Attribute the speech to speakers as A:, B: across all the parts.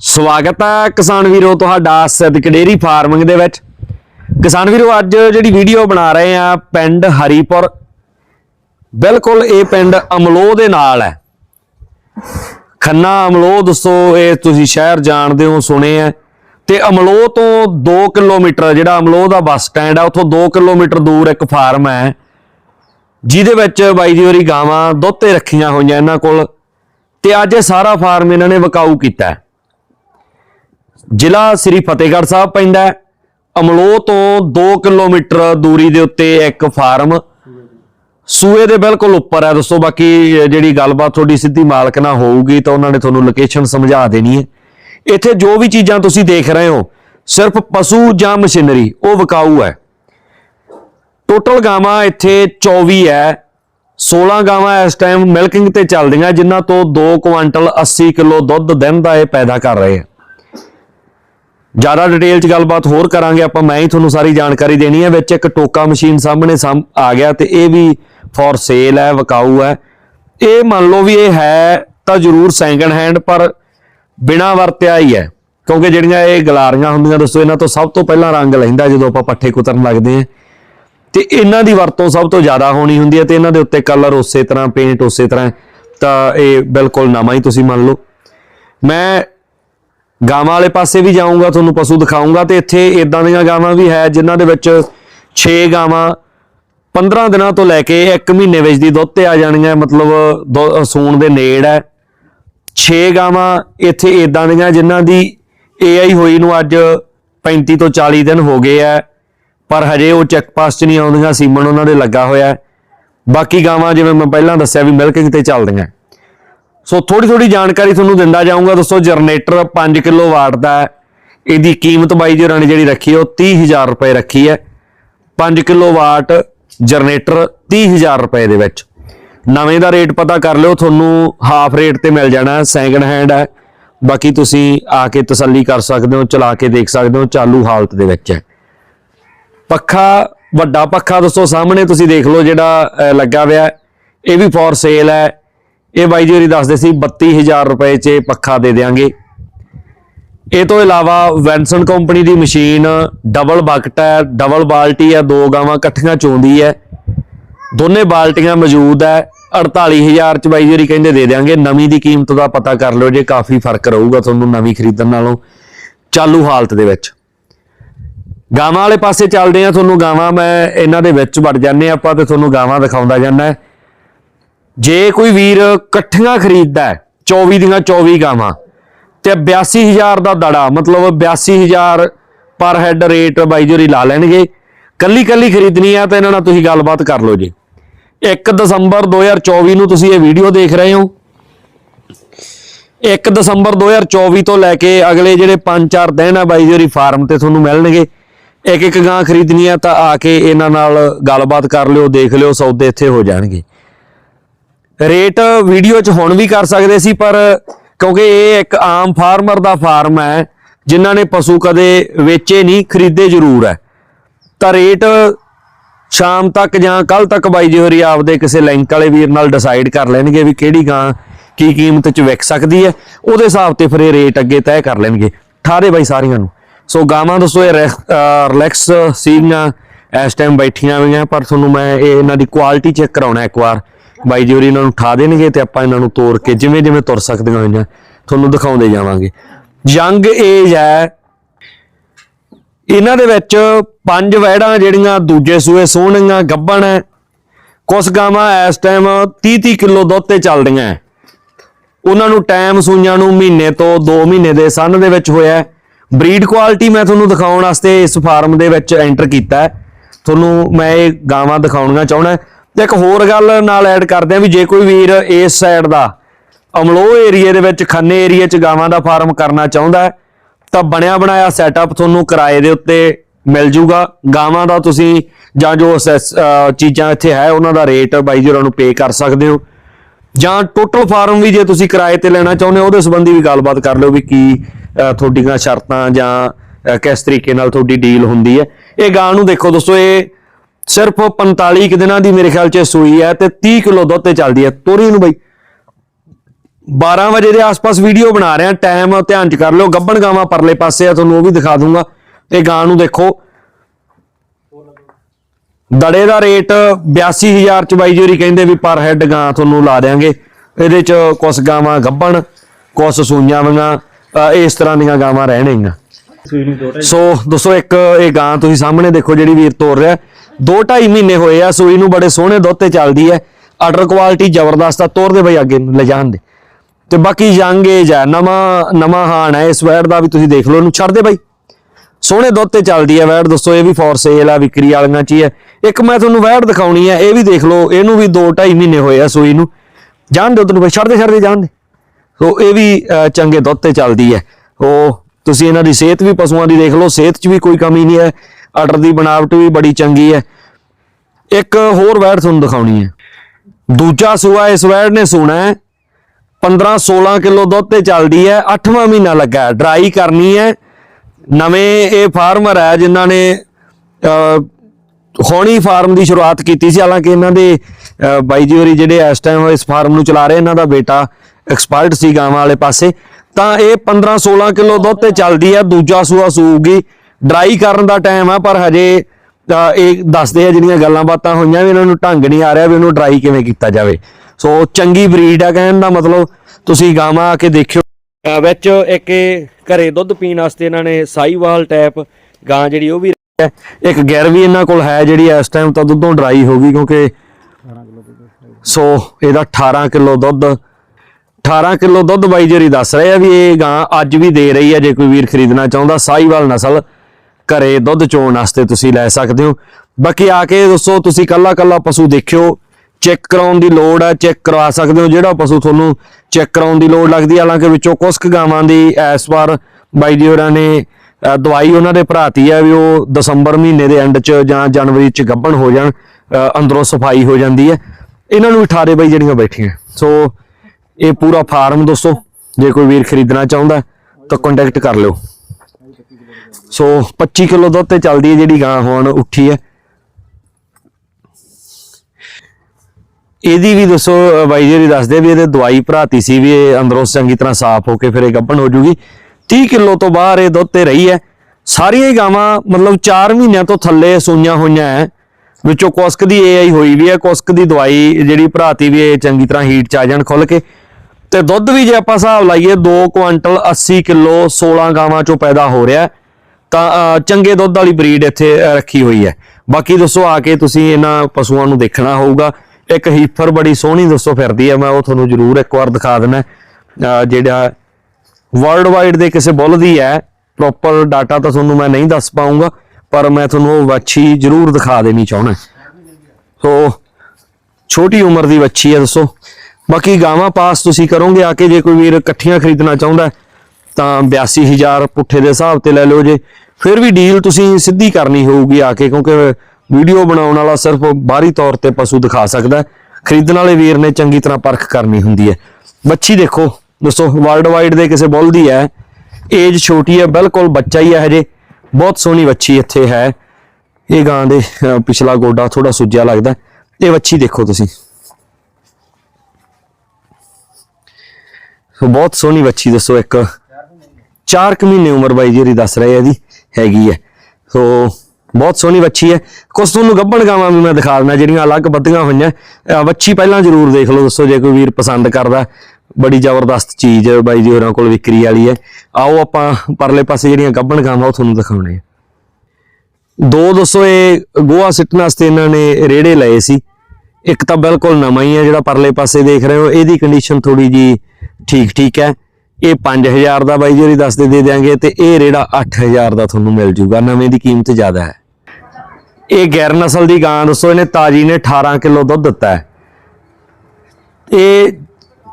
A: ਸਵਾਗਤ ਹੈ ਕਿਸਾਨ ਵੀਰੋ ਤੁਹਾਡਾ ਸਿੱਧਕ ਡੇਰੀ ਫਾਰਮਿੰਗ ਦੇ ਵਿੱਚ। ਕਿਸਾਨ ਵੀਰੋ, ਅੱਜ ਜਿਹੜੀ ਵੀਡੀਓ ਬਣਾ ਰਹੇ ਆ ਪਿੰਡ ਹਰੀਪੁਰ। ਬਿਲਕੁਲ ਇਹ ਪਿੰਡ ਅਮਲੋ ਦੇ ਨਾਲ ਹੈ। ਖੰਨਾ ਅਮਲੋ ਦੋਸਤੋ ਇਹ ਤੁਸੀਂ ਸ਼ਹਿਰ ਜਾਣਦੇ ਹੋ, ਸੁਣੇ ਆ ਤੇ ਅਮਲੋ ਤੋਂ 2 ਕਿਲੋਮੀਟਰ ਜਿਹੜਾ ਅਮਲੋ ਦਾ ਬੱਸ ਸਟੈਂਡ ਆ ਉੱਥੋਂ 2 ਕਿਲੋਮੀਟਰ ਦੂਰ ਇੱਕ ਫਾਰਮ ਹੈ। ਜਿਹਦੇ ਵਿੱਚ ਬਾਈ ਦੀ ਹੋਰੀ ਗਾਵਾਂ ਦੁੱਧ ਤੇ ਰੱਖੀਆਂ ਹੋਈਆਂ ਇਹਨਾਂ ਕੋਲ। ਤੇ ਅੱਜ ਇਹ ਸਾਰਾ ਫਾਰਮ ਇਹਨਾਂ ਨੇ ਵਿਕਾਊ ਕੀਤਾ ਹੈ। ਜ਼ਿਲ੍ਹਾ ਸ੍ਰੀ ਫਤਿਹਗੜ੍ਹ ਸਾਹਿਬ ਪੈਂਦਾ ਹੈ। ਅਮਲੋ ਤੋਂ 2 ਕਿਲੋਮੀਟਰ ਦੂਰੀ ਦੇ ਉੱਤੇ ਇੱਕ ਫਾਰਮ। ਸੂਏ ਦੇ ਬਿਲਕੁਲ ਉੱਪਰ ਹੈ। ਦੋਸਤੋ ਬਾਕੀ ਜਿਹੜੀ ਗੱਲਬਾਤ ਤੁਹਾਡੀ ਸਿੱਧੀ ਮਾਲਕ ਨਾਲ ਹੋਊਗੀ ਤਾਂ ਉਹਨਾਂ ਨੇ ਤੁਹਾਨੂੰ ਲੋਕੇਸ਼ਨ ਸਮਝਾ ਦੇਣੀ ਹੈ। ਇੱਥੇ ਜੋ ਵੀ ਚੀਜ਼ਾਂ ਤੁਸੀਂ ਦੇਖ ਰਹੇ ਹੋ, ਸਿਰਫ ਪਸ਼ੂ ਜਾਂ ਮਸ਼ੀਨਰੀ, ਉਹ ਵਿਕਾਊ ਹੈ। ਟੋਟਲ ਗਾਵਾਂ ਇੱਥੇ 24 ਹੈ। 16 ਗਾਵਾਂ ਇਸ ਟਾਈਮ ਮਿਲਕਿੰਗ ਤੇ ਚੱਲਦੀਆਂ, ਜਿਨ੍ਹਾਂ ਤੋਂ 2 ਕੁਆਂਟਲ 80 ਕਿਲੋ ਦੁੱਧ ਦਿਨ ਦਾ ਇਹ ਪੈਦਾ ਕਰ ਰਹੇ ਆ ਜ਼ਿਆਦਾ ਡਿਟੇਲ 'ਚ ਗੱਲਬਾਤ ਹੋਰ ਕਰਾਂਗੇ, ਆਪਾਂ ਮੈਂ ਹੀ ਤੁਹਾਨੂੰ ਸਾਰੀ ਜਾਣਕਾਰੀ ਦੇਣੀ ਹੈ, ਵਿੱਚ ਇੱਕ ਟੋਕਾ ਮਸ਼ੀਨ ਸਾਹਮਣੇ ਸਾਹਮ ਆ ਗਿਆ ਤੇ ਇਹ ਵੀ ਫॉर ਸੇਲ ਹੈ, ਵਕਾਊ ਹੈ। ਇਹ ਮੰਨ ਲਓ ਵੀ ਇਹ ਹੈ ਤਾਂ ਜ਼ਰੂਰ ਸੈਕਿੰਡ ਹੈਂਡ ਪਰ ਬਿਨਾ ਵਰਤਿਆ ਹੀ ਹੈ। ਕਿਉਂਕਿ ਜਿਹੜੀਆਂ ਇਹ ਗਲਾਰੀਆਂ ਹੁੰਦੀਆਂ ਦੋਸਤੋ ਇਹਨਾਂ ਤੋਂ ਸਭ ਤੋਂ ਪਹਿਲਾਂ ਰੰਗ ਲੈਂਦਾ ਜਦੋਂ ਆਪਾਂ ਪੱਠੇ ਕੁਤਰਨ ਲੱਗਦੇ ਆ ਤੇ ਇਹਨਾਂ ਦੀ ਵਰਤੋਂ ਸਭ ਤੋਂ ਜ਼ਿਆਦਾ ਹੋਣੀ ਹੁੰਦੀ ਹੈ ਤੇ ਇਹਨਾਂ ਦੇ ਉੱਤੇ ਕਲਰ ਉਸੇ ਤਰ੍ਹਾਂ ਪੇਂਟ ਉਸੇ ਤਰ੍ਹਾਂ ਤਾਂ ਇਹ ਬਿਲਕੁਲ ਨਵਾਂ ਹੀ ਤੁਸੀਂ ਮੰਨ ਲਓ। ਮੈਂ ਗਾਵਾਂ ਵਾਲੇ ਪਾਸੇ ਵੀ ਜਾਊਂਗਾ, ਤੁਹਾਨੂੰ ਪਸ਼ੂ ਦਿਖਾਊਂਗਾ ਤੇ ਇੱਥੇ ਇਦਾਂ ਦੀਆਂ ਗਾਵਾਂ ਵੀ ਹੈ ਜਿਨ੍ਹਾਂ ਦੇ ਵਿੱਚ 6 ਗਾਵਾਂ 15 ਦਿਨਾਂ ਤੋਂ ਲੈ ਕੇ 1 ਮਹੀਨੇ ਵਿੱਚ ਦੀ ਦੁੱਧ ਤੇ ਆ ਜਾਣੀਆਂ ਮਤਲਬ ਦੁ- ਸੂਣ ਦੇ ਨੇੜ ਹੈ। 6 ਗਾਵਾਂ ਇੱਥੇ ਇਦਾਂ ਦੀਆਂ ਜਿਨ੍ਹਾਂ ਦੀ AI ਹੋਈ ਨੂੰ ਅੱਜ 35 ਤੋਂ 40 ਦਿਨ ਹੋ ਗਏ ਆ ਪਰ ਹਜੇ ਉਹ ਚੈੱਕ ਪਾਸ 'ਚ ਨਹੀਂ ਆਉਂਦੀਆਂ, ਸੀਮਨ ਉਹਨਾਂ ਦੇ ਲੱਗਾ ਹੋਇਆ ਬਾਕੀ ਗਾਵਾਂ ਜਿਵੇਂ ਮੈਂ ਪਹਿਲਾਂ ਦੱਸਿਆ ਵੀ ਮਿਲਕਿੰਗ ਤੇ ਚੱਲਦੀਆਂ। ਸੋ ਥੋੜੀ ਥੋੜੀ ਜਾਣਕਾਰੀ ਤੁਹਾਨੂੰ ਦਿੰਦਾ ਜਾਊਂਗਾ ਦੋਸਤੋ, ਜਨਰੇਟਰ 5 ਕਿਲੋ ਵਾਟ ਦਾ ਹੈ। ਇਹਦੀ ਕੀਮਤ ਬਾਈ ਜੀ ਹੋਰਾਂ ਨੇ ਜਿਹੜੀ ਰੱਖੀ ਹੈ, ਉਹ 30000 ਰੁਪਏ ਰੱਖੀ ਹੈ। 5 ਕਿਲੋ ਵਾਟ ਜਨਰੇਟਰ 30000 ਰੁਪਏ ਦੇ ਵਿੱਚ। ਨਵੇਂ ਦਾ ਰੇਟ ਪਤਾ ਕਰ ਲਿਓ, ਤੁਹਾਨੂੰ ਹਾਫ ਰੇਟ ਤੇ ਮਿਲ ਜਾਣਾ ਸੈਕਿੰਡ ਹੈਂਡ ਹੈ। ਬਾਕੀ ਤੁਸੀਂ ਆ ਕੇ ਤਸੱਲੀ ਕਰ ਸਕਦੇ ਹੋ, ਚਲਾ ਕੇ ਦੇਖ ਸਕਦੇ ਹੋ, ਚਾਲੂ ਹਾਲਤ ਦੇ ਵਿੱਚ ਹੈ। ਪੱਖਾ, ਵੱਡਾ ਪੱਖਾ ਦੋਸਤੋ, ਸਾਹਮਣੇ ਤੁਸੀਂ ਦੇਖ ਲਓ ਜਿਹੜਾ ਲੱਗਾ ਹੋਇਆ ਇਹ ਵੀ ਫॉर ਸੇਲ ਹੈ। ਇਹ ਬਾਈ ਜੀ ਹੋਰੀ ਦੱਸਦੇ ਸੀ 32000 ਰੁਪਏ 'ਚ ਪੱਖਾ ਦੇ ਦੇਾਂਗੇ ਇਹ ਤੋਂ ਇਲਾਵਾ ਵੈਂਸਨ ਕੰਪਨੀ ਦੀ ਮਸ਼ੀਨ ਡਬਲ ਬਕਟ ਹੈ, ਡਬਲ ਬਾਲਟੀ ਹੈ, ਦੋ ਗਾਵਾਂ ਇਕੱਠੀਆਂ ਚੋਂਦੀ ਹੈ। ਦੋਨੇ ਬਾਲਟੀਆਂ ਮੌਜੂਦ ਹੈ 48000 ਚ ਬਾਈ ਜੀ ਕਹਿੰਦੇ ਦੇ ਦੇਾਂਗੇ ਨਵੀਂ ਦੀ ਕੀਮਤ ਦਾ ਪਤਾ ਕਰ ਲਿਓ, ਜੇ ਕਾਫੀ ਫ਼ਰਕ ਰਹੂਗਾ ਤੁਹਾਨੂੰ ਨਵੀਂ ਖਰੀਦਣ ਨਾਲੋਂ। ਚਾਲੂ ਹਾਲਤ ਦੇ ਵਿੱਚ। ਗਾਵਾਂ ਵਾਲੇ ਪਾਸੇ ਚੱਲਦੇ ਆ ਤੁਹਾਨੂੰ ਗਾਵਾਂ ਮੈਂ ਇਹਨਾਂ ਦੇ ਵਿੱਚ ਵੜ ਜਾਂਦੇ ਹਾਂ, ਆਪਾਂ ਤੇ ਤੁਹਾਨੂੰ ਗਾਵਾਂ ਦਿਖਾਉਂਦਾ ਜਾਂਦਾ ਜੇ ਕੋਈ ਵੀਰ ਇਕੱਠੀਆਂ ਖਰੀਦਦਾ ਹੈ 24 ਦੀਆਂ 24 ਗਾਵਾਂ, ਤੇ 82000 ਦਾ ਦੜਾ, ਮਤਲਬ 82000 ਪਰ ਹੈਡ ਰੇਟ ਬਾਈ ਜੋਰੀ ਲਾ ਲੈਣਗੇ, ਕੱਲੀ ਕੱਲੀ ਖਰੀਦਣੀ ਆ ਤਾਂ ਇਹਨਾਂ ਨਾਲ ਤੁਸੀਂ ਗੱਲਬਾਤ ਕਰ ਲਓ ਜੀ। 1 ਦਸੰਬਰ 2024 ਨੂੰ ਤੁਸੀਂ ਇਹ ਵੀਡੀਓ ਦੇਖ ਰਹੇ ਹੋ। 1 ਦਸੰਬਰ 2024 ਤੋਂ ਲੈ ਕੇ ਅਗਲੇ ਜਿਹੜੇ 5-4 ਦਿਨ ਆ ਬਾਈ ਜੋਰੀ ਫਾਰਮ ਤੇ ਤੁਹਾਨੂੰ ਮਿਲਣਗੇ। ਇੱਕ ਇੱਕ ਗਾਂ ਖਰੀਦਣੀ ਆ ਤਾਂ ਆ ਕੇ ਇਹਨਾਂ ਨਾਲ ਗੱਲਬਾਤ ਕਰ ਲਿਓ, ਦੇਖ ਲਿਓ, ਸੌਦੇ ਇੱਥੇ ਹੋ ਜਾਣਗੇ। ਰੇਟ ਵੀਡੀਓ 'ਚ ਹੁਣ ਵੀ ਕਰ ਸਕਦੇ ਸੀ, ਪਰ ਕਿਉਂਕਿ ਇਹ ਇੱਕ ਆਮ ਫਾਰਮਰ ਦਾ ਫਾਰਮ ਹੈ, ਜਿਨ੍ਹਾਂ ਨੇ ਪਸ਼ੂ ਕਦੇ ਵੇਚੇ ਨਹੀਂ, ਖਰੀਦੇ ਜ਼ਰੂਰ ਹੈ। ਤਾਂ ਰੇਟ ਸ਼ਾਮ ਤੱਕ ਜਾਂ ਕੱਲ ਤੱਕ ਬਾਈ ਜੀ ਹੋਰੀ ਆਪਦੇ ਕਿਸੇ ਲਿੰਕ ਵਾਲੇ ਵੀਰ ਨਾਲ ਡਿਸਾਈਡ ਕਰ ਲੈਣਗੇ ਵੀ ਕਿਹੜੀ ਗਾਂ ਕੀ ਕੀਮਤ 'ਚ ਵਿਕ ਸਕਦੀ ਹੈ। ਉਹਦੇ ਹਿਸਾਬ ਤੇ ਫਿਰ ਇਹ ਰੇਟ ਅੱਗੇ ਤੈਅ ਕਰ ਲੈਣਗੇ। ਠਾਰੇ ਬਾਈ ਸਾਰੀਆਂ ਨੂੰ। ਸੋ ਗਾਵਾਂ ਦੱਸੋ, ਇਹ ਰਿਲੈਕਸ ਸੀਗੀਆਂ, ਇਸ ਟਾਈਮ ਬੈਠੀਆਂ ਹੋਈਆਂ, ਪਰ ਤੁਹਾਨੂੰ ਮੈਂ ਇਹ ਇਹਨਾਂ ਦੀ ਕੁਆਲਿਟੀ ਚੈੱਕ ਕਰਾਉਣਾ ਇੱਕ ਵਾਰ। ਬਾਈ ਜੀ ਹੋਰੀ ਇਹਨਾਂ ਨੂੰ ਉਠਾ ਦੇਣਗੇ ਤੇ ਆਪਾਂ ਇਹਨਾਂ ਨੂੰ ਤੋੜ ਕੇ ਜਿਵੇਂ ਜਿਵੇਂ ਤੁਰ ਸਕਦੀਆਂ ਹੋਈਆਂ, ਤੁਹਾਨੂੰ ਦਿਖਾਉਂਦੇ ਜਾਵਾਂਗੇ। ਯੰਗ ਏਜ ਹੈ, ਇਹਨਾਂ ਦੇ ਵਿੱਚ ਪੰਜ ਵਹਿੜਾਂ ਜਿਹੜੀਆਂ ਦੂਜੇ ਸੂਏ ਸੋਹਣੀਆਂ ਗੱਬਣ ਹੈ। ਕੁਛ ਗਾਵਾਂ ਇਸ ਟਾਈਮ 30 30 ਕਿਲੋ ਦੁੱਧ ਤੇ ਚੱਲਦੀਆਂ ਹੈ। ਉਹਨਾਂ ਨੂੰ ਟਾਈਮ ਸੂਈਆਂ ਨੂੰ ਮਹੀਨੇ ਤੋਂ 2 ਮਹੀਨੇ ਦੇ ਸੰਨ ਦੇ ਵਿੱਚ ਹੋਇਆ ਬਰੀਡ ਕੁਆਲਿਟੀ ਮੈਂ ਤੁਹਾਨੂੰ ਦਿਖਾਉਣ ਵਾਸਤੇ ਇਸ ਫਾਰਮ ਦੇ ਵਿੱਚ ਐਂਟਰ ਕੀਤਾ ਤੁਹਾਨੂੰ ਮੈਂ ਇਹ ਗਾਵਾਂ ਦਿਖਾਉਣੀਆਂ ਚਾਹਣਾ ਤੇ ਇੱਕ ਹੋਰ ਗੱਲ ਨਾਲ ਐਡ ਕਰਦੇ ਆ ਵੀ ਜੇ ਕੋਈ ਵੀਰ ਇਸ ਸਾਈਡ ਦਾ ਅਮਲੋ ਏਰੀਏ ਦੇ ਵਿੱਚ ਖੰਨੇ ਏਰੀਏ 'ਚ ਗਾਵਾਂ ਦਾ ਫਾਰਮ ਕਰਨਾ ਚਾਹੁੰਦਾ ਹੈ, ਤਾਂ ਬਣਿਆ ਬਣਾਇਆ ਸੈਟਅਪ ਤੁਹਾਨੂੰ ਕਿਰਾਏ ਦੇ ਉੱਤੇ ਮਿਲ ਜੂਗਾ। ਗਾਵਾਂ ਦਾ ਤੁਸੀਂ ਜਾਂ ਜੋ assess- ਚੀਜ਼ਾਂ ਇੱਥੇ ਹੈ, ਉਹਨਾਂ ਦਾ ਰੇਟ ਬਾਈ ਜੀ ਉਹਨਾਂ ਨੂੰ ਪੇ ਕਰ ਸਕਦੇ ਹੋ। ਜਾਂ ਟੋਟਲ ਫਾਰਮ ਵੀ ਜੇ ਤੁਸੀਂ ਕਿਰਾਏ ਤੇ ਲੈਣਾ ਚਾਹੁੰਦੇ ਹੋ, ਉਹਦੇ ਸੰਬੰਧੀ ਵੀ ਗੱਲਬਾਤ ਕਰ ਲਿਓ ਵੀ ਕੀ ਤੁਹਾਡੀਆਂ ਸ਼ਰਤਾਂ ਜਾਂ ਕਿਸ ਤਰੀਕੇ ਨਾਲ ਤੁਹਾਡੀ ਡੀਲ ਹੁੰਦੀ ਹੈ। ਇਹ ਗਾਂ ਨੂੰ ਦੇਖੋ ਦੋਸਤੋ, ਇਹ ਸਿਰਫ 45 ਕੁ ਦਿਨਾਂ ਦੀ ਮੇਰੇ ਖਿਆਲ 'ਚ ਸੂਈ ਹੈ ਤੇ 30 ਕਿਲੋ ਦੁੱਧ ਤੇ ਚੱਲਦੀ ਹੈ। ਤੋਰੀ ਨੂੰ ਬਈ। 12 ਵਜੇ ਦੇ ਆਸ-ਪਾਸ ਵੀਡੀਓ ਬਣਾ ਰਹੇ ਟਾਈਮ ਧਿਆਨ ਚ ਕਰ ਲਿਓ। ਗੱਬਣ ਗਾਵਾਂ ਪਰਲੇ ਪਾਸੇ ਆ ਤੁਹਾਨੂੰ ਉਹ ਵੀ ਦਿਖਾ ਦੂੰਗਾ। ਤੇ ਗਾਂ ਨੂੰ ਦੇਖੋ। ਦੜੇ ਦਾ ਰੇਟ 82000 ਚ ਬਾਈ ਜੋਰੀ ਕਹਿੰਦੇ ਵੀ ਪਰ ਹੈਡ ਗਾਂ ਤੁਹਾਨੂੰ ਲਾ ਦੇਾਂਗੇ ਇਹਦੇ ਚ ਕੁਛ ਗਾਵਾਂ ਗੱਬਣ ਕੁਛ ਸੂਈਆਂ ਵਾਂਗਾ ਇਸ ਤਰ੍ਹਾਂ ਦੀਆਂ ਗਾਵਾਂ ਰਹਿਣਗੀਆਂ। ਸੋ ਦੋਸਤੋ ਇੱਕ ਇਹ ਗਾਂ ਤੁਸੀਂ ਸਾਹਮਣੇ ਦੇਖੋ ਜਿਹੜੀ ਵੀਰ ਤੋਰ ਰਿਹਾ। 2.5 ਮਹੀਨੇ ਹੋਏ ਆ ਸੂਈ ਨੂੰ ਬੜੇ ਸੋਹਣੇ ਦੁੱਧ ਤੇ ਚੱਲਦੀ ਹੈ ਆਰਡਰ ਕੁਆਲਿਟੀ ਜ਼ਬਰਦਸਤ ਆ ਤੋਰ ਦੇ ਬਈ ਅੱਗੇ ਨੂੰ ਲੈ ਦੇ। ਤੇ ਬਾਕੀ ਯੰਗ ਏਜ ਹੈ ਨਵਾਂ ਨਵਾਂ ਹਾਣ ਹੈ ਇਸ ਵੈੜ ਦਾ ਵੀ ਤੁਸੀਂ ਦੇਖ ਲਓ ਇਹਨੂੰ ਛੱਡ ਦੇ ਬਾਈ। ਸੋਹਣੇ ਦੁੱਧ ਤੇ ਚੱਲਦੀ ਹੈ ਵੈੜ ਦੋਸਤੋ ਇਹ ਵੀ ਫੋਰ ਸੇਲ ਆ ਵਿਕਰੀ ਵਾਲੀਆਂ ਚ ਹੀ ਹੈ ਇੱਕ ਮੈਂ ਤੁਹਾਨੂੰ ਵੈੜ ਦਿਖਾਉਣੀ ਹੈ ਇਹ ਵੀ ਦੇਖ ਲਓ ਇਹਨੂੰ ਵੀ 2.5 ਮਹੀਨੇ ਹੋਏ ਆ ਸੂਈ ਨੂੰ। ਜਾਣ ਦੇ ਉਧਰ ਬਈ ਛੱਡ ਦੇ ਛੱਡ ਦੇ ਜਾਣ ਦੇ। ਸੋ ਇਹ ਵੀ ਅਹ, ਚੰਗੇ ਦੁੱਧ ਤੇ ਚੱਲਦੀ ਹੈ ਉਹ ਤੁਸੀਂ ਇਹਨਾਂ ਦੀ ਸਿਹਤ ਵੀ ਪਸ਼ੂਆਂ ਦੀ ਦੇਖ ਲਓ ਸਿਹਤ 'ਚ ਵੀ ਕੋਈ ਕਮੀ ਨਹੀਂ ਹੈ ਆਰਡਰ ਦੀ ਬਣਾਵਟ ਵੀ ਬੜੀ ਚੰਗੀ ਹੈ। ਇੱਕ ਹੋਰ ਵੈੜ ਤੁਹਾਨੂੰ ਦਿਖਾਉਣੀ ਹੈ। ਦੂਜਾ ਸੂਆ ਇਸ ਵੈੜ ਨੇ ਸੋਣਾ ਹੈ। 15 16 ਕਿਲੋ ਦੁੱਧ ਤੇ ਚੱਲਦੀ ਹੈ। 8ਵਾਂ ਮਹੀਨਾ ਲੱਗਾ ਡਰਾਈ ਕਰਨੀ ਹੈ। ਨਵੇਂ ਇਹ ਫਾਰਮਰ ਹੈ ਜਿਨ੍ਹਾਂ ਨੇ ਹੋਣੀ ਫਾਰਮ ਦੀ ਸ਼ੁਰੂਆਤ ਕੀਤੀ ਸੀ। ਹਾਲਾਂਕਿ ਇਹਨਾਂ ਦੇ ਬਾਈ ਜੀ ਹੋਰੀ ਜਿਹੜੇ ਇਸ ਟਾਈਮ ਇਸ ਫਾਰਮ ਨੂੰ ਚਲਾ ਰਹੇ, ਇਹਨਾਂ ਦਾ ਬੇਟਾ ਐਕਸਪਰਟ ਸੀ ਗਾਵਾਂ ਵਾਲੇ ਪਾਸੇ। ਤਾਂ ਇਹ 15 16 ਕਿਲੋ ਦੁੱਧ ਤੇ ਚੱਲਦੀ ਹੈ। ਦੂਜਾ ਸੂਆ ਸੂਗੀ ਡਰਾਈ ਕਰਨ ਦਾ ਟਾਈਮ ਆ ਪਰ ਹਜੇ ਇਹ ਦੱਸਦੇ ਆ ਜਿਹੜੀਆਂ ਗੱਲਾਂ ਬਾਤਾਂ ਹੋਈਆਂ ਵੀ ਇਹਨਾਂ ਨੂੰ ਢੰਗ ਨਹੀਂ ਆ ਰਿਹਾ ਵੀ ਇਹਨੂੰ ਡਰਾਈ ਕਿਵੇਂ ਕੀਤਾ ਜਾਵੇ। ਸੋ ਚੰਗੀ ਬਰੀਡ ਆ ਕਹਿਣ ਦਾ ਮਤਲਬ ਤੁਸੀਂ ਗਾਵਾਂ ਆ ਕੇ ਦੇਖਿਓ। ਵਿੱਚ ਇੱਕ ਘਰੇ ਦੁੱਧ ਪੀਣ ਵਾਸਤੇ ਇਹਨਾਂ ਨੇ ਸਾਈਵਾਲ ਟੈਪ ਗਾਂ ਜਿਹੜੀ ਉਹ ਵੀ ਹੈ। ਇੱਕ ਗਿਰ ਵੀ ਇਹਨਾਂ ਕੋਲ ਹੈ ਜਿਹੜੀ ਇਸ ਟਾਈਮ ਤਾਂ ਦੁੱਧੋਂ ਡਰਾਈ ਹੋ ਗਈ ਕਿਉਂਕਿ ਸੋ ਇਹਦਾ 18 ਕਿਲੋ ਦੁੱਧ 18 ਕਿਲੋ ਦੁੱਧ ਬਾਈ ਜਰੀ ਦੱਸ ਰਹੇ ਆ ਵੀ ਇਹ ਗਾਂ ਅੱਜ ਵੀ ਦੇ ਰਹੀ ਹੈ ਜੇ ਕੋਈ ਵੀਰ ਖਰੀਦਣਾ ਚਾਹੁੰਦਾ ਸਾਈਵਾਲ ਨਸਲ। ਘਰੇ ਦੁੱਧ ਚੋਣ ਵਾਸਤੇ ਤੁਸੀਂ ਲੈ ਸਕਦੇ ਹੋ। ਬਾਕੀ ਆ ਕੇ ਦੋਸਤੋ ਤੁਸੀਂ ਕੱਲਾ ਕੱਲਾ ਪਸ਼ੂ ਦੇਖਿਓ। ਚੈੱਕ ਕਰਾਉਣ ਦੀ ਲੋੜ ਹੈ ਚੈੱਕ ਕਰਵਾ ਸਕਦੇ ਹੋ। ਜਿਹੜਾ ਪਸ਼ੂ ਤੁਹਾਨੂੰ ਚੈੱਕ ਕਰਾਉਣ ਦੀ ਲੋੜ ਲੱਗਦੀ ਹੈ ਹਾਲਾਂਕਿ ਵਿੱਚੋਂ ਕੁਝ ਕੁ ਗਾਵਾਂ ਦੀ ਇਸ ਵਾਰ ਬਾਈ ਜੀ ਹੋਰਾਂ ਨੇ ਦਵਾਈ ਉਹਨਾਂ ਦੇ ਭਰਾਤੀ ਹੈ ਵੀ ਉਹ ਦਸੰਬਰ ਮਹੀਨੇ ਦੇ ਐਂਡ 'ਚ ਜਾਂ ਜਨਵਰੀ 'ਚ ਗੱਭਣ ਹੋ ਜਾਣ ਅੰਦਰੋਂ ਸਫ਼ਾਈ ਹੋ ਜਾਂਦੀ ਹੈ ਇਹਨਾਂ ਨੂੰ 18 ਬਾਈ ਜਿਹੜੀਆਂ ਬੈਠੀਆਂ। ਸੋ ਇਹ ਪੂਰਾ ਫਾਰਮ ਦੋਸਤੋ ਜੇ ਕੋਈ ਵੀਰ ਖਰੀਦਣਾ ਚਾਹੁੰਦਾ ਤਾਂ ਕੰਟੈਕਟ ਕਰ ਲਿਓ। ਸੋ 25 ਕਿਲੋ ਦੁੱਧ ਤੇ ਚੱਲਦੀ ਹੈ ਜਿਹੜੀ ਗਾਂ ਹੁਣ ਉੱਠੀ ਹੈ। ਇਹਦੀ ਵੀ ਦੱਸੋ ਬਾਈ ਜੀ ਹੋਰੀ ਦੱਸਦੇ ਵੀ ਇਹਦੇ ਦਵਾਈ ਭਰਾਤੀ ਸੀ ਵੀ ਇਹ ਅੰਦਰੋਂ ਚੰਗੀ ਤਰ੍ਹਾਂ ਸਾਫ਼ ਹੋ ਕੇ ਫਿਰ ਇਹ ਗੱਭਣ ਹੋ ਜੂਗੀ। 30 ਕਿਲੋ ਤੋਂ ਬਾਹਰ ਇਹ ਦੁੱਧ ਤੇ ਰਹੀ ਹੈ। ਸਾਰੀਆਂ ਹੀ ਗਾਵਾਂ ਮਤਲਬ 4 ਮਹੀਨਿਆਂ ਤੋਂ ਥੱਲੇ ਸੂਈਆਂ ਹੋਈਆਂ ਹੈ। ਵਿੱਚੋਂ ਕੁਸਕ ਦੀ ਏਆਈ ਹੋਈ ਵੀ ਹੈ, ਕੁਸਕ ਦੀ ਦਵਾਈ ਜਿਹੜੀ ਭਰਾਤੀ ਵੀ ਇਹ ਚੰਗੀ ਤਰ੍ਹਾਂ ਹੀਟ ਚ ਆ ਜਾਣ ਖੁੱਲ ਕੇ। ਤੇ ਦੁੱਧ ਵੀ ਜੇ ਆਪਾਂ ਹਿਸਾਬ ਲਾਈਏ 2 ਕੁਇੰਟਲ 80 ਕਿਲੋ 16 ਗਾਵਾਂ ਚੋਂ ਪੈਦਾ ਹੋ ਰਿਹਾ ਹੈ। ਤਾਂ ਚੰਗੇ ਦੁੱਧ ਵਾਲੀ ਬਰੀਡ ਇੱਥੇ ਰੱਖੀ ਹੋਈ ਹੈ। ਬਾਕੀ ਦੱਸੋ, ਆ ਕੇ ਤੁਸੀਂ ਇਹਨਾਂ ਪਸ਼ੂਆਂ ਨੂੰ ਦੇਖਣਾ ਹੋਊਗਾ। ਇੱਕ ਹੀਫਰ ਬੜੀ ਸੋਹਣੀ ਦੱਸੋ ਫਿਰਦੀ ਹੈ, ਮੈਂ ਉਹ ਤੁਹਾਨੂੰ ਜ਼ਰੂਰ ਇੱਕ ਵਾਰ ਦਿਖਾ ਦਿੰਦਾ ਜਿਹੜਾ ਵਰਲਡ ਵਾਈਡ ਦੇ ਕਿਸੇ ਬੁੱਲ ਦੀ ਹੈ ਪ੍ਰੋਪਰ ਡਾਟਾ ਤਾਂ ਤੁਹਾਨੂੰ ਮੈਂ ਨਹੀਂ ਦੱਸ ਪਾਉਂਗਾ ਪਰ ਮੈਂ ਤੁਹਾਨੂੰ ਉਹ ਵੱਛੀ ਜ਼ਰੂਰ ਦਿਖਾ ਦੇਣੀ ਚਾਹੁੰਦਾ ਸੋ, ਛੋਟੀ ਉਮਰ ਦੀ ਵੱਛੀ ਹੈ, ਦੱਸੋ। ਬਾਕੀ ਗਾਵਾਂ ਪਾਸ ਤੁਸੀਂ ਕਰੋਗੇ, ਆ ਕੇ ਜੇ ਕੋਈ ਵੀਰ ਇਕੱਠੀਆਂ ਖਰੀਦਣਾ ਚਾਹੁੰਦਾ ਤਾਂ 82000 ਪੁੱਠੇ ਦੇ ਹਿਸਾਬ ਤੇ ਲੈ ਲਓ ਜੇ। ਫਿਰ ਵੀ ਡੀਲ ਤੁਸੀਂ ਸਿੱਧੀ ਕਰਨੀ ਹੋਊਗੀ ਆ ਕੇ, ਕਿਉਂਕਿ ਵੀਡੀਓ ਬਣਾਉਣ ਵਾਲਾ ਸਿਰਫ ਬਾਹਰੀ ਤੌਰ ਤੇ ਪਸ਼ੂ ਦਿਖਾ ਸਕਦਾ ਖਰੀਦਣ ਵਾਲੇ ਵੀਰ ਨੇ ਚੰਗੀ ਤਰ੍ਹਾਂ ਪਰਖ ਕਰਨੀ ਹੁੰਦੀ ਹੈ। ਬੱਚੀ ਦੇਖੋ ਦੋਸਤੋ ਵਰਲਡ ਵਾਈਡ ਦੇ ਕਿਸੇ ਬੁੱਲ ਦੀ ਹੈ। ਏਜ ਛੋਟੀ ਹੈ, ਬਿਲਕੁਲ ਬੱਚਾ ਹੀ ਹੈ ਹਜੇ। ਬਹੁਤ ਸੋਹਣੀ ਬੱਚੀ ਇੱਥੇ ਹੈ। ਇਹ ਗਾਂ ਦੇ ਪਿਛਲਾ ਗੋਡਾ ਥੋੜਾ ਸੁੱਜਿਆ ਲੱਗਦਾ। ਇਹ ਬੱਚੀ ਦੇਖੋ ਤੁਸੀਂ। ਸੋ ਬਹੁਤ ਸੋਹਣੀ ਬੱਚੀ ਦੱਸੋ ਇੱਕ। 4 ਕੁ ਮਹੀਨੇ ਉਮਰ ਬਾਈ ਜੀ ਦੱਸ ਰਹੇ ਆ ਇਹਦੀ, ਹੈਗੀ ਹੈ ਸੋ ਬਹੁਤ ਸੋਹਣੀ ਵੱਛੀ ਹੈ ਕੁਛ ਤੁਹਾਨੂੰ ਗੱਭਣ ਗਾਵਾਂ ਵੀ ਮੈਂ ਦਿਖਾ ਦਿੰਦਾ, ਜਿਹੜੀਆਂ ਅਲੱਗ ਬੱਧੀਆਂ ਹੋਈਆਂ। ਵੱਛੀ ਪਹਿਲਾਂ ਜ਼ਰੂਰ ਦੇਖ ਲਓ ਦੱਸੋ, ਜੇ ਕੋਈ ਵੀਰ ਪਸੰਦ ਕਰਦਾ, ਬੜੀ ਜ਼ਬਰਦਸਤ ਚੀਜ਼ ਹੈ ਬਾਈ ਜੀ ਹੋਰਾਂ ਕੋਲ ਵਿਕਰੀ ਵਾਲੀ ਹੈ ਆਓ ਆਪਾਂ ਪਰਲੇ ਪਾਸੇ ਜਿਹੜੀਆਂ ਗੱਭਣ ਗਾਵਾਂ ਉਹ ਤੁਹਾਨੂੰ ਦਿਖਾਉਣੇ ਆ। ਦੋ ਦੱਸੋ, ਇਹ ਗੋਆ ਸਿੱਟਣ ਵਾਸਤੇ ਇਹਨਾਂ ਨੇ ਰੇੜੇ ਲਏ ਸੀ। ਇੱਕ ਤਾਂ ਬਿਲਕੁਲ ਨਵਾਂ ਹੀ ਹੈ ਜਿਹੜਾ ਪਰਲੇ ਪਾਸੇ ਦੇਖ ਰਹੇ ਹੋ, ਇਹਦੀ ਕੰਡੀਸ਼ਨ ਥੋੜੀ ਜੀ ਠੀਕ ਠੀਕ ਹੈ। ਇਹ 5000 ਦਾ ਬਾਈ ਜੀ ਹੋਰੀ ਦੱਸਦੇ ਦੇ ਦਿਆਂਗੇ ਤੇ ਇਹ ਰੇੜਾ 8000 ਦਾ ਤੁਹਾਨੂੰ ਮਿਲ ਜੂਗਾ, ਨਵੇਂ ਦੀ ਕੀਮਤ ਜ਼ਿਆਦਾ ਹੈ। ਇਹ ਗੈਰ ਨਸਲ ਦੀ ਗਾਂ, ਦੱਸੋ ਇਹਨੇ ਤਾਜੀ ਨੇ 18 ਕਿਲੋ ਦੁੱਧ ਦਿੱਤਾ ਹੈ। ਇਹ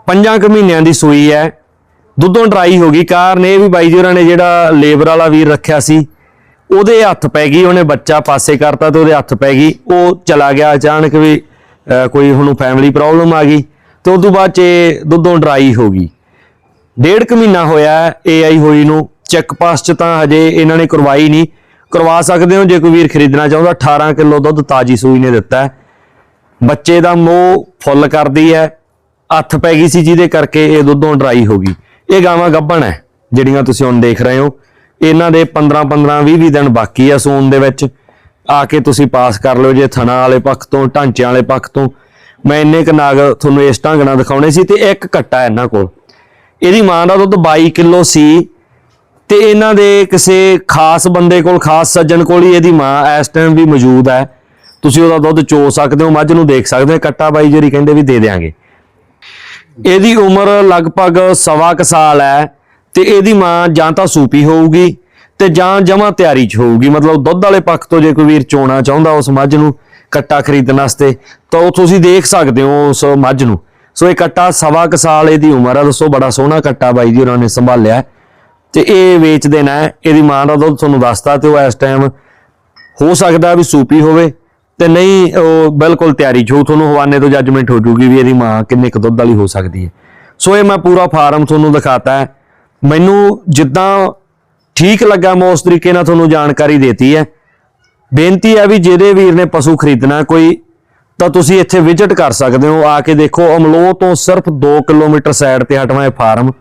A: ਪੰਜਾਂ ਕੁ ਮਹੀਨਿਆਂ ਦੀ ਸੂਈ ਹੈ, ਦੁੱਧੋਂ ਡਰਾਈ ਹੋ ਗਈ, ਕਾਰਨ ਇਹ ਵੀ ਬਾਈ ਜੀ ਹੋਰਾਂ ਨੇ ਜਿਹੜਾ ਲੇਬਰ ਵਾਲਾ ਵੀਰ ਰੱਖਿਆ ਸੀ, ਉਹਦੇ ਹੱਥ ਪੈ ਗਈ, ਉਹਨੇ ਬੱਚਾ ਪਾਸੇ ਕਰਤਾ ਤੇ ਉਹਦੇ ਹੱਥ ਪੈ ਗਈ, ਉਹ ਚਲਾ ਗਿਆ ਅਚਾਨਕ ਵੀ ਕੋਈ ਹੁਣ ਫੈਮਿਲੀ ਪ੍ਰੋਬਲਮ ਆ ਗਈ, ਤੇ ਉਸ ਤੋਂ ਬਾਅਦ ਚ ਇਹ ਦੁੱਧੋਂ ਡਰਾਈ ਹੋ ਗਈ। ਡੇਢ ਕੁ ਮਹੀਨਾ ਹੋਇਆ ਏਆਈ ਹੋਈ ਨੂੰ ਚੈੱਕ ਪਾਸ ਚ ਤਾਂ ਹਜੇ ਇਹਨਾਂ ਨੇ ਕਰਵਾਈ ਨਹੀਂ। ਕਰਵਾ ਸਕਦੇ ਹੋ ਜੇ ਕੋਈ ਵੀਰ ਖਰੀਦਣਾ ਚਾਹੁੰਦਾ 18 ਕਿਲੋ ਦੁੱਧ ਤਾਜੀ ਸੂਈ ਨੇ ਦਿੱਤਾ ਹੈ। ਬੱਚੇ ਦਾ ਮੋਹ ਫੁੱਲ ਕਰਦੀ ਹੈ। ਹੱਥ ਪੈ ਗਈ ਸੀ ਜਿਹਦੇ ਕਰਕੇ ਇਹ ਦੁੱਧੋਂ ਡਰਾਈ ਹੋ ਗਈ। ਇਹ ਗਾਵਾਂ ਗੱਭਣ ਹੈ, ਜਿਹੜੀਆਂ ਤੁਸੀਂ ਹੁਣ ਦੇਖ ਰਹੇ ਹੋ। ਇਹਨਾਂ ਦੇ 15 15 20 20 ਦਿਨ ਬਾਕੀ ਆ ਸੂਣ ਦੇ ਵਿੱਚ। ਆ ਕੇ ਤੁਸੀਂ ਪਾਸ ਕਰ ਲਿਓ ਜੇ ਥਣਾ ਵਾਲੇ ਪੱਖ ਤੋਂ, ਢਾਂਚਿਆਂ ਵਾਲੇ ਪੱਖ ਤੋਂ। ਮੈਂ ਇੰਨੇ ਕ ਨਾਗ ਤੁਹਾਨੂੰ ਇਸ ਢੰਗ ਨਾਲ ਦਿਖਾਉਣੇ ਸੀ ਤੇ ਇੱਕ ਕੱਟਾ ਇਹਨਾਂ ਕੋਲ। ਇਹਦੀ ਮਾਂ ਦਾ ਦੁੱਧ 22 ਕਿਲੋ ਸੀ ਤੇ ਇਹਨਾਂ ਦੇ ਕਿਸੇ ਖਾਸ ਬੰਦੇ ਕੋਲ, ਖਾਸ ਸੱਜਣ ਕੋਲ ਹੀ ਇਹਦੀ ਮਾਂ ਇਸ ਟਾਈਮ ਵੀ ਮੌਜੂਦ ਹੈ। ਤੁਸੀਂ ਉਹਦਾ ਦੁੱਧ ਚੋ ਸਕਦੇ ਹੋ, ਮੱਝ ਨੂੰ ਦੇਖ ਸਕਦੇ ਹੋ, ਕੱਟਾ ਬਾਈ ਜਿਹੜੀ ਕਹਿੰਦੇ ਵੀ ਦੇ ਦੇਾਂਗੇ ਇਹਦੀ ਉਮਰ ਲਗਭਗ ਸਵਾ ਕੁ ਸਾਲ ਹੈ ਤੇ ਇਹਦੀ ਮਾਂ ਜਾਂ ਤਾਂ ਸੂਪੀ ਹੋਊਗੀ ਤੇ ਜਾਂ ਜਮਾ ਤਿਆਰੀ 'ਚ ਹੋਊਗੀ। ਮਤਲਬ ਦੁੱਧ ਵਾਲੇ ਪੱਖ ਤੋਂ ਜੇ ਕੋਈ ਵੀਰ ਚੋਣਾ ਚਾਹੁੰਦਾ ਉਸ ਮੱਝ ਨੂੰ ਕੱਟਾ ਖਰੀਦਣ ਵਾਸਤੇ, ਤਾਂ ਉਹ ਤੁਸੀਂ ਦੇਖ ਸਕਦੇ ਹੋ ਉਸ ਮੱਝ ਨੂੰ। ਸੋ ਇਹ ਕੱਟਾ ਸਵਾ ਕੁ ਸਾਲ ਇਹਦੀ ਉਮਰ ਆ, ਦੱਸੋ ਬੜਾ ਸੋਹਣਾ ਕੱਟਾ ਬਾਈ ਜੀ, ਉਹਨਾਂ ਨੇ ਸੰਭਾਲਿਆ ਹੈ। ਤੇ ਇਹ ਵੇਚ ਦੇਣਾ ਇਹਦੀ ਮਾਂ ਦਾ ਦੁੱਧ ਤੁਹਾਨੂੰ ਦੱਸਤਾ ਤੇ ਉਹ ਇਸ ਟਾਈਮ ਹੋ ਸਕਦਾ ਵੀ ਸੂਪੀ ਹੋਵੇ ਤੇ ਨਹੀਂ, ਉਹ ਬਿਲਕੁਲ ਤਿਆਰੀ ਜੋ ਤੁਹਾਨੂੰ ਹਵਾਨੇ ਤੋਂ ਜੱਜਮੈਂਟ ਹੋ ਜੂਗੀ ਵੀ ਇਹਦੀ ਮਾਂ ਕਿੰਨੇ ਕੁ ਦੁੱਧ ਵਾਲੀ ਹੋ ਸਕਦੀ ਹੈ। ਸੋ ਇਹ ਮੈਂ ਪੂਰਾ ਫਾਰਮ ਤੁਹਾਨੂੰ ਦਿਖਾਤਾ ਹੈ। ਮੈਨੂੰ ਜਿੱਦਾਂ ਠੀਕ ਲੱਗਾ, ਮੈਂ ਉਸ ਤਰੀਕੇ ਨਾਲ ਤੁਹਾਨੂੰ ਜਾਣਕਾਰੀ ਦੇਤੀ ਹੈ। ਬੇਨਤੀ ਹੈ ਵੀ ਜਿਹਦੇ ਵੀਰ ਨੇ ਪਸ਼ੂ ਖਰੀਦਣਾ ਕੋਈ ਤਾਂ ਤੁਸੀਂ ਇੱਥੇ ਵਿਜ਼ਿਟ ਕਰ ਸਕਦੇ ਹੋ। ਆ ਕੇ ਦੇਖੋ, ਅਮਲੋਹ ਤੋਂ ਸਿਰਫ 2 ਕਿਲੋਮੀਟਰ ਸਾਈਡ ਤੇ ਹਟਵਾ ਇਹ ਫਾਰਮ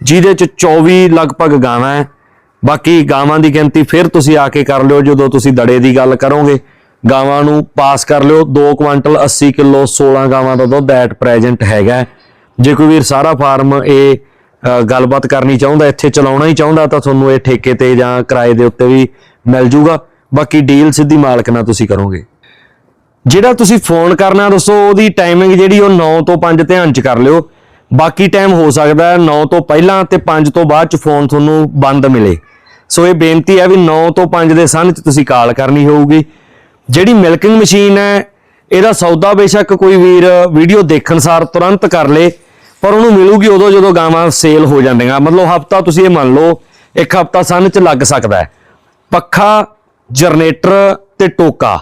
A: ਜਿਹਦੇ ਚ 24 ਲਗਭਗ ਗਾਵਾਂ ਹੈ। ਬਾਕੀ ਗਾਵਾਂ ਦੀ ਗਿਣਤੀ ਫਿਰ ਤੁਸੀਂ ਆ ਕੇ ਕਰ ਲਿਓ, ਜਦੋਂ ਤੁਸੀਂ ਦੜੇ ਦੀ ਗੱਲ ਕਰੋਗੇ। ਗਾਵਾਂ ਨੂੰ ਪਾਸ ਕਰ ਲਿਓ। 2 ਕੁਆਂਟਲ 80 ਕਿਲੋ 16 ਗਾਵਾਂ ਦਾ ਦੁੱਧ ਐਟ ਪ੍ਰੈਜ਼ੈਂਟ ਹੈਗਾ ਜੇ ਕੋਈ ਵੀਰ ਸਾਰਾ ਫਾਰਮ ਇਹ ਗੱਲਬਾਤ ਕਰਨੀ ਚਾਹੁੰਦਾ, ਇੱਥੇ ਚਲਾਉਣਾ ਹੀ ਚਾਹੁੰਦਾ, ਤਾਂ ਤੁਹਾਨੂੰ ਇਹ ਠੇਕੇ ਤੇ ਜਾਂ ਕਿਰਾਏ ਦੇ ਉੱਤੇ ਵੀ ਮਿਲ ਜੂਗਾ। ਬਾਕੀ ਡੀਲ ਸਿੱਧੀ ਮਾਲਕ ਨਾਲ ਤੁਸੀਂ ਕਰੋਗੇ। ਜਿਹੜਾ ਤੁਸੀਂ ਫੋਨ ਕਰਨਾ ਦੱਸੋ, ਉਹਦੀ ਟਾਈਮਿੰਗ ਜਿਹੜੀ ਉਹ 9 ਤੋਂ 5 ਧਿਆਨ ਚ ਕਰ ਲਿਓ। ਬਾਕੀ ਟਾਈਮ ਹੋ ਸਕਦਾ ਹੈ 9 ਤੋਂ ਪਹਿਲਾਂ ਤੇ 5 ਤੋਂ ਬਾਅਦ ਚ ਫੋਨ ਤੁਹਾਨੂੰ ਬੰਦ ਮਿਲੇ। ਸੋ ਇਹ ਬੇਨਤੀ ਹੈ ਵੀ 9 ਤੋਂ 5 ਦੇ ਸੰਨ ਚ ਤੁਸੀਂ ਕਾਲ ਕਰਨੀ ਹੋਊਗੀ। ਜਿਹੜੀ ਮਿਲਕਿੰਗ ਮਸ਼ੀਨ ਹੈ, ਇਹਦਾ ਸੌਦਾ ਬੇਸ਼ੱਕ ਕੋਈ ਵੀਰ ਵੀਡੀਓ ਦੇਖਣ ਸਾਰ ਤੁਰੰਤ ਕਰ ਲੇ, ਪਰ ਉਹਨੂੰ ਮਿਲੂਗੀ ਉਦੋਂ ਜਦੋਂ ਗਾਵਾਂ ਸੇਲ ਹੋ ਜਾਂਦੀਆਂ। ਮਤਲਬ ਹਫਤਾ ਤੁਸੀਂ ਇਹ ਮੰਨ ਲਓ, ਇੱਕ ਹਫਤਾ ਸੰਨ ਚ ਲੱਗ ਸਕਦਾ ਹੈ। ਪੱਖਾ ਜਨਰੇਟਰ ਤੇ ਟੋਕਾ।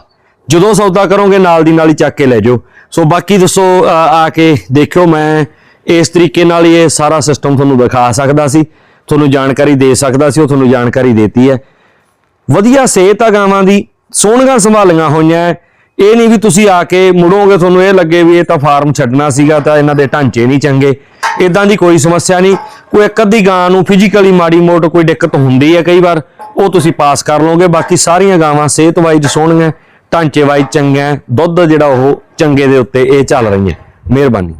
A: ਜਦੋਂ ਸੌਦਾ ਕਰੋਗੇ, ਨਾਲ ਦੀ ਨਾਲ ਹੀ ਚੱਕ ਕੇ ਲੈ ਜਾਓ। ਸੋ ਬਾਕੀ ਦੱਸੋ ਆ ਕੇ ਦੇਖਿਓ, ਮੈਂ ਇਸ ਤਰੀਕੇ ਨਾਲ ਇਹ ਸਾਰਾ ਸਿਸਟਮ ਤੁਹਾਨੂੰ ਦਿਖਾ ਸਕਦਾ ਸੀ। ਤੁਹਾਨੂੰ ਜਾਣਕਾਰੀ ਦੇ ਸਕਦਾ ਸੀ, ਉਹ ਤੁਹਾਨੂੰ ਜਾਣਕਾਰੀ ਦੇਤੀ ਹੈ। ਵਧੀਆ ਸਿਹਤ ਆ ਗਾਵਾਂ ਦੀ, ਸੋਹਣੀਆਂ ਸੰਭਾਲੀਆਂ ਹੋਈਆਂ। ਇਹ ਨਹੀਂ ਵੀ ਤੁਸੀਂ ਆ ਕੇ ਮੁੜੋਗੇ, ਤੁਹਾਨੂੰ ਇਹ ਲੱਗੇ ਵੀ ਇਹ ਤਾਂ ਫਾਰਮ ਛੱਡਣਾ ਸੀਗਾ, ਤਾਂ ਇਹਨਾਂ ਦੇ ਢਾਂਚੇ ਨਹੀਂ ਚੰਗੇ। ਇਦਾਂ ਦੀ ਕੋਈ ਸਮੱਸਿਆ ਨਹੀਂ। ਕੋਈ ਇੱਕ ਅੱਧੀ ਗਾਂ ਨੂੰ ਫਿਜ਼ੀਕਲੀ ਮਾੜੀ ਮੋਟ ਕੋਈ ਦਿੱਕਤ ਹੁੰਦੀ ਹੈ ਕਈ ਵਾਰ, ਉਹ ਤੁਸੀਂ ਪਾਸ ਕਰ ਲਓਗੇ। ਬਾਕੀ ਸਾਰੀਆਂ ਗਾਵਾਂ ਸਿਹਤ ਵਾਈਜ਼ ਸੋਹਣੀਆਂ। ਢਾਂਚੇ ਵਾਈਜ਼ ਚੰਗੀਆਂ ਦੁੱਧ ਜਿਹੜਾ ਉਹ ਚੰਗੇ ਦੇ ਉੱਤੇ ਇਹ ਚੱਲ ਰਹੀਆਂ ਮਿਹਰਬਾਨੀ।